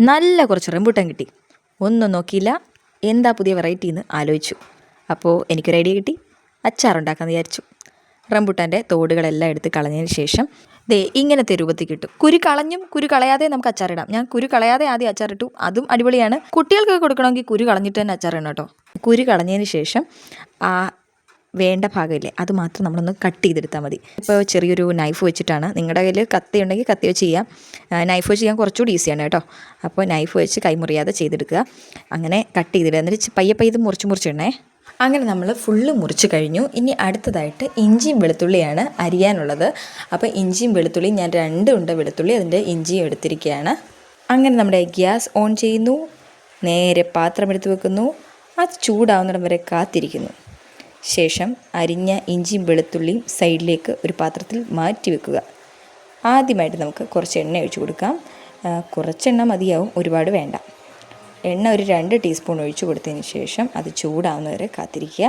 നല്ല കുറച്ച് റംബൂട്ടാൻ കിട്ടി. ഒന്നും നോക്കിയില്ല. എന്താ പുതിയ വെറൈറ്റി എന്ന് ആലോചിച്ചു. അപ്പോൾ എനിക്കൊരു ഐഡിയ കിട്ടി. അച്ചാറുണ്ടാക്കാമെന്ന് വിചാരിച്ചു. റംബൂട്ടാന്റെ തോടുകളെല്ലാം എടുത്ത് കളഞ്ഞതിന് ശേഷം ദേ ഇങ്ങനത്തെ രൂപത്തിൽ കിട്ടും. കുരു കളഞ്ഞും കുരു കളയാതെ നമുക്ക് അച്ചാറിടാം ഞാൻ കുരു കളയാതെ ആദ്യം അച്ചാറിട്ടു അതും അടിപൊളിയാണ്. കുട്ടികൾക്കൊക്കെ കൊടുക്കണമെങ്കിൽ കുരു കളഞ്ഞിട്ട് തന്നെ അച്ചാറിടണം കേട്ടോ. കുരു കളഞ്ഞതിന് ശേഷം ആ വേണ്ട ഭാഗമില്ലേ അത് മാത്രം നമ്മളൊന്ന് കട്ട് ചെയ്തെടുത്താൽ മതി. ഇപ്പോൾ ചെറിയൊരു നൈഫ് വെച്ചിട്ടാണ്. നിങ്ങളുടെ കയ്യിൽ കത്തി ഉണ്ടെങ്കിൽ കത്തി വെച്ച് ചെയ്യാം. നൈഫ് വെച്ച് ചെയ്യാൻ കുറച്ചുകൂടി ഈസിയാണ് കേട്ടോ. അപ്പോൾ നൈഫ് വെച്ച് കൈമുറിയാതെ ചെയ്തെടുക്കുക. അങ്ങനെ കട്ട് ചെയ്തിടുക. എന്നിട്ട് പയ്യെ പയ്യത് മുറിച്ച് മുറിച്ചിടണേ. അങ്ങനെ നമ്മൾ ഫുള്ള് മുറിച്ച് കഴിഞ്ഞു. ഇനി അടുത്തതായിട്ട് ഇഞ്ചിയും വെളുത്തുള്ളിയാണ് അരിയാനുള്ളത്. അപ്പോൾ ഇഞ്ചിയും വെളുത്തുള്ളിയും ഞാൻ രണ്ട് ഉണ്ട വെളുത്തുള്ളി അതിന്റെ ഇഞ്ചിയും എടുത്തിരിക്കുകയാണ് അങ്ങനെ നമ്മുടെ ഗ്യാസ് ഓൺ ചെയ്യുന്നു. നേരെ പാത്രം എടുത്ത് വെക്കുന്നു. അത് ചൂടാവുന്നിടം വരെ കാത്തിരിക്കുന്നു. ശേഷം അരിഞ്ഞ ഇഞ്ചിയും വെളുത്തുള്ളിയും സൈഡിലേക്ക് ഒരു പാത്രത്തിൽ മാറ്റി വെക്കുക. ആദ്യമായിട്ട് നമുക്ക് കുറച്ച് എണ്ണ ഒഴിച്ചു കൊടുക്കാം. കുറച്ചെണ്ണ മതിയാവും ഒരുപാട് വേണ്ട. എണ്ണ ഒരു രണ്ട് ടീസ്പൂൺ ഒഴിച്ചു കൊടുത്തതിന് ശേഷം അത് ചൂടാവുന്നവരെ കാത്തിരിക്കുക.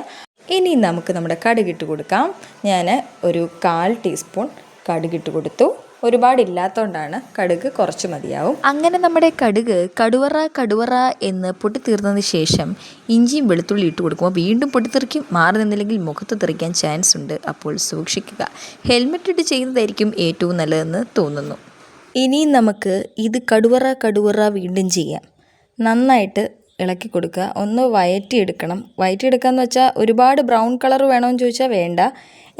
ഇനി നമുക്ക് നമ്മുടെ കടുകിട്ട് കൊടുക്കാം. ഞാൻ ഒരു കാൽ ടീസ്പൂൺ കടുകിട്ട് കൊടുത്തു. ഒരുപാട് ഇല്ലാത്തതുകൊണ്ടാണ് കടുക് കുറച്ച് മതിയാവും. അങ്ങനെ നമ്മുടെ കടുക് കടുവറ കടുവറ എന്ന് പൊട്ടിത്തീർന്നതിന് ശേഷം ഇഞ്ചിയും വെളുത്തുള്ളി ഇട്ട് കൊടുക്കുമ്പോൾ വീണ്ടും പൊട്ടിത്തെറിക്കും. മാറി നിന്നില്ലെങ്കിൽ മുഖത്ത് തെറിക്കാൻ ചാൻസ് ഉണ്ട്. അപ്പോൾ സൂക്ഷിക്കുക. ഹെൽമെറ്റ് ഇട്ട് ചെയ്യുന്നതായിരിക്കും ഏറ്റവും നല്ലതെന്ന് തോന്നുന്നു. ഇനി നമുക്ക് ഇത് കടുവറ കടുവറ വീണ്ടും ചെയ്യാം. നന്നായിട്ട് ഇളക്കി കൊടുക്കുക. ഒന്ന് വയറ്റിയെടുക്കണം. വയറ്റിയെടുക്കുക എന്ന് വെച്ചാൽ ഒരുപാട് ബ്രൗൺ കളർ വേണമെന്ന് ചോദിച്ചാൽ വേണ്ട.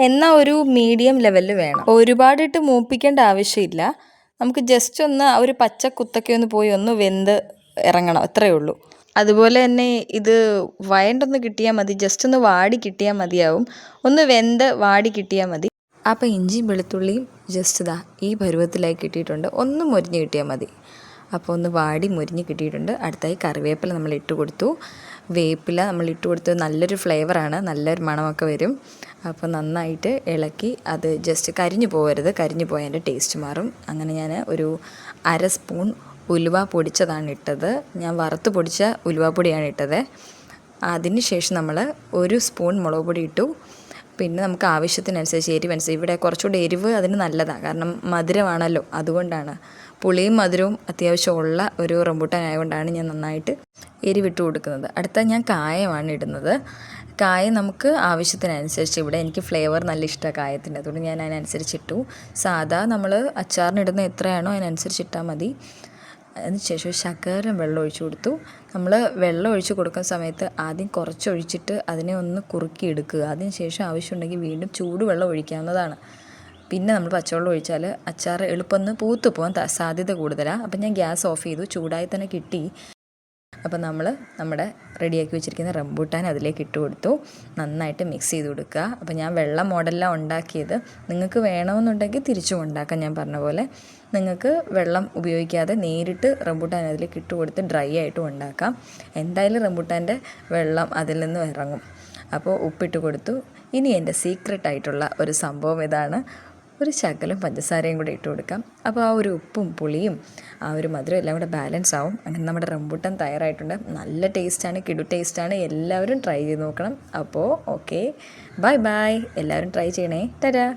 എന്നാൽ ഒരു മീഡിയം ലെവലിൽ വേണം. ഒരുപാടിട്ട് മൂപ്പിക്കേണ്ട ആവശ്യമില്ല. നമുക്ക് ജസ്റ്റ് ഒന്ന് ഒരു പച്ച കുത്തൊക്കെ ഒന്ന് പോയി ഒന്ന് വെന്ത് ഇറങ്ങണം. അത്രയേ ഉള്ളൂ. അതുപോലെ തന്നെ ഇത് വയണ്ടൊന്ന് കിട്ടിയാൽ മതി. ജസ്റ്റ് ഒന്ന് വാടി കിട്ടിയാൽ മതിയാവും. ഒന്ന് വെന്ത് വാടി കിട്ടിയാൽ മതി. അപ്പോൾ ഇഞ്ചിയും വെളുത്തുള്ളിയും ജസ്റ്റ് ഇതാ ഈ പരുവത്തിലായി കിട്ടിയിട്ടുണ്ട്. ഒന്ന് മുരിഞ്ഞ് കിട്ടിയാൽ മതി. അപ്പോൾ ഒന്ന് വാടി മുരിഞ്ഞ് കിട്ടിയിട്ടുണ്ട്. അടുത്തായി കറിവേപ്പില നമ്മൾ ഇട്ട് കൊടുത്തു. വേപ്പില നമ്മൾ ഇട്ട് കൊടുത്ത് നല്ലൊരു ഫ്ലേവറാണ് നല്ലൊരു മണമൊക്കെ വരും. അപ്പോൾ നന്നായിട്ട് ഇളക്കി അത് ജസ്റ്റ് കരിഞ്ഞു പോകരുത് കരിഞ്ഞു പോയാൽ ടേസ്റ്റ് മാറും. അങ്ങനെ ഞാൻ ഒരു അര സ്പൂൺ ഉലുവ പൊടിച്ചതാണ് ഇട്ടത്. ഞാൻ വറുത്ത് പൊടിച്ച ഉലുവ പൊടിയാണ് ഇട്ടത്. അതിന് ശേഷം നമ്മൾ ഒരു സ്പൂൺ മുളക് പൊടി ഇട്ടു. പിന്നെ നമുക്ക് ആവശ്യത്തിനനുസരിച്ച് എരിവനുസരിച്ച് ഇവിടെ കുറച്ചുകൂടി എരിവ് അതിന് നല്ലതാണ്. കാരണം മധുരമാണല്ലോ. അതുകൊണ്ടാണ്. പുളിയും മധുരവും അത്യാവശ്യം ഉള്ള ഒരു റംബൂട്ടാൻ ആയതുകൊണ്ടാണ് ഞാൻ നന്നായിട്ട് എരിവിട്ട് കൊടുക്കുന്നത്. അടുത്ത ഞാൻ കായമാണ് ഇടുന്നത്. കായ നമുക്ക് ആവശ്യത്തിനനുസരിച്ച് ഇവിടെ എനിക്ക് ഫ്ലേവർ നല്ല ഇഷ്ടമാണ് കായത്തിന്റെ. അതുകൊണ്ട് ഞാൻ അതിനനുസരിച്ച് ഇട്ടു. സാധാ നമ്മൾ അച്ചാറിനിടുന്ന എത്രയാണോ അതിനനുസരിച്ച് ഇട്ടാൽ മതി. അതിനുശേഷം ശകലം വെള്ളം ഒഴിച്ചു കൊടുത്തു. നമ്മൾ വെള്ളം ഒഴിച്ചു കൊടുക്കുന്ന സമയത്ത് ആദ്യം കുറച്ച് ഒഴിച്ചിട്ട് അതിനെ ഒന്ന് കുറുക്കി എടുക്കുക. അതിനുശേഷം ആവശ്യമുണ്ടെങ്കിൽ വീണ്ടും ചൂടുവെള്ളം ഒഴിക്കാവുന്നതാണ്. പിന്നെ നമ്മൾ പച്ചവെള്ളം ഒഴിച്ചാൽ അച്ചാർ എളുപ്പമൊന്ന് പൂത്ത് പോകാൻ സാധ്യത കൂടുതലാണ് അപ്പം ഞാൻ ഗ്യാസ് ഓഫ് ചെയ്തു ചൂടായി തന്നെ കിട്ടി. അപ്പം നമ്മൾ നമ്മുടെ റെഡിയാക്കി വെച്ചിരിക്കുന്ന റംബൂട്ടാൻ അതിലേക്ക് ഇട്ട് കൊടുത്തു. നന്നായിട്ട് മിക്സ് ചെയ്ത് കൊടുക്കുക. അപ്പം ഞാൻ വെള്ള മോഡലിലാണ് ഉണ്ടാക്കിയത്. നിങ്ങൾക്ക് വേണമെന്നുണ്ടെങ്കിൽ തിരിച്ചും ഉണ്ടാക്കാം ഞാൻ പറഞ്ഞ പോലെ. നിങ്ങൾക്ക് വെള്ളം ഉപയോഗിക്കാതെ നേരിട്ട് റംബൂട്ടാൻ അതിലേക്ക് ഇട്ട് കൊടുത്ത് ഡ്രൈ ആയിട്ടും ഉണ്ടാക്കാം. എന്തായാലും റംബൂട്ടാന്റെ വെള്ളം അതിൽ നിന്ന് ഇറങ്ങും. അപ്പോൾ ഉപ്പിട്ട് കൊടുത്തു. ഇനി എന്റെ സീക്രട്ട് ആയിട്ടുള്ള ഒരു സംഭവം ഇതാണ്. ഒരു ശകലം പഞ്ചസാരയും കൂടെ ഇട്ട് കൊടുക്കാം. അപ്പോൾ ആ ഒരു ഉപ്പും പുളിയും ആ ഒരു മധുരം എല്ലാം കൂടെ ബാലൻസ് ആവും. അങ്ങനെ നമ്മുടെ റംബൂട്ടാൻ തയ്യാറായിട്ടുണ്ട്. നല്ല ടേസ്റ്റാണ് കിടു ടേസ്റ്റാണ് എല്ലാവരും ട്രൈ ചെയ്ത് നോക്കണം. അപ്പോൾ ഓക്കെ ബൈ ബൈ എല്ലാവരും ട്രൈ ചെയ്യണേ. തരാ